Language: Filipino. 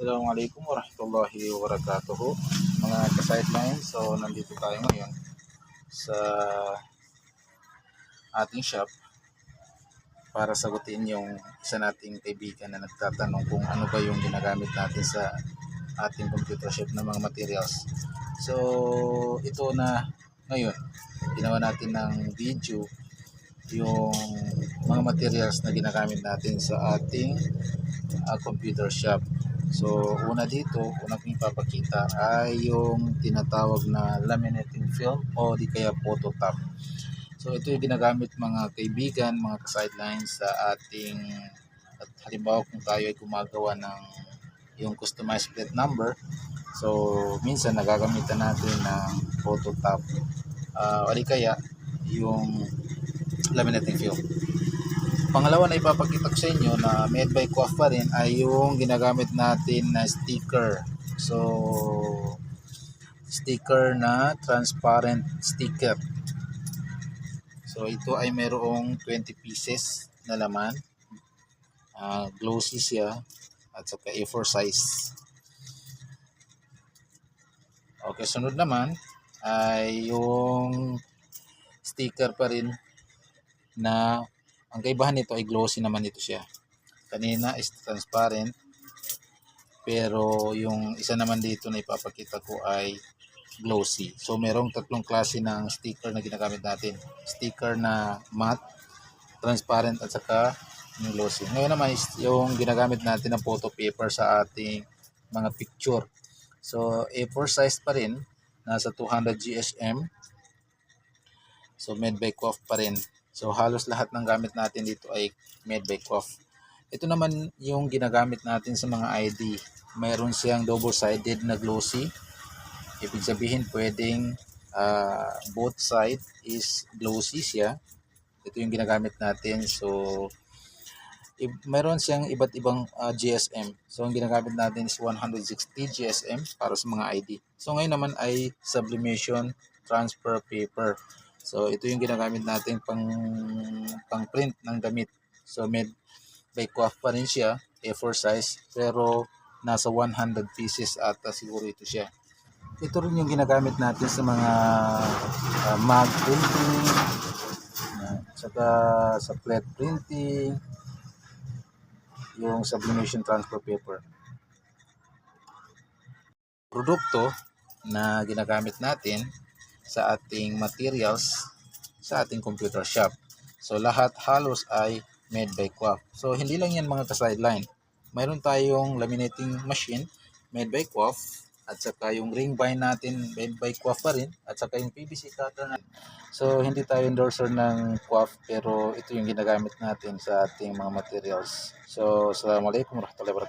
Assalamualaikum warahmatullahi wabarakatuh. Mga ka-sideline so nandito tayo ngayon sa ating shop para sagutin yung isa nating kaibigan na nagtatanong kung ano ba yung ginagamit natin sa ating computer shop na mga materials. So ito na ngayon. Ginawa natin ng video yung mga materials na ginagamit natin sa ating uh, computer shop So, una dito, una kong ipapakita ay yung tinatawag na laminating film o di kaya phototop. So, ito yung ginagamit mga kaibigan, mga ka-sidelines sa ating at halimbawa kung tayo ay gumagawa ng yung customized plate number. So, minsan nagagamitan natin ng phototop uh, o di kaya yung laminating film. Pangalawa na ipapakita ko sa inyo na made by Coaf pa rin ay yung ginagamit natin na sticker. So, sticker na transparent sticker. So, ito ay mayroong 20 pieces na laman. Uh, glossy siya at saka A4 size. Okay, sunod naman ay yung sticker pa rin na ang kaibahan nito ay glossy naman ito siya. Kanina is transparent. Pero yung isa naman dito na ipapakita ko ay glossy. So merong tatlong klase ng sticker na ginagamit natin. Sticker na matte, transparent at saka yung glossy. Ngayon naman is yung ginagamit natin ng photo paper sa ating mga picture. So A4 size pa rin, nasa 200 GSM. So made by Coaf pa rin. So halos lahat ng gamit natin dito ay made by Coaf. Ito naman yung ginagamit natin sa mga ID. Mayroon siyang double-sided na glossy. Ibig sabihin pwedeng uh, both side is glossy siya. Ito yung ginagamit natin. So mayroon siyang iba't ibang uh, GSM. So ang ginagamit natin is 160 GSM para sa mga ID. So ngayon naman ay sublimation transfer paper. So ito yung ginagamit natin pang pang print ng damit. So made by Coaf pa rin siya, A4 size, pero nasa 100 pieces ata siguro ito siya. Ito rin yung ginagamit natin sa mga uh, mag printing, uh, saka sa plate printing, yung sublimation transfer paper. Produkto na ginagamit natin sa ating materials sa ating computer shop. So lahat halos ay made by Coaf. So hindi lang yan mga ka-sideline. Mayroon tayong laminating machine made by Coaf at saka yung ring bind natin made by Coaf pa rin at saka yung PVC cutter natin. So hindi tayo endorser ng Coaf pero ito yung ginagamit natin sa ating mga materials. So assalamualaikum warahmatullahi wabarakatuh.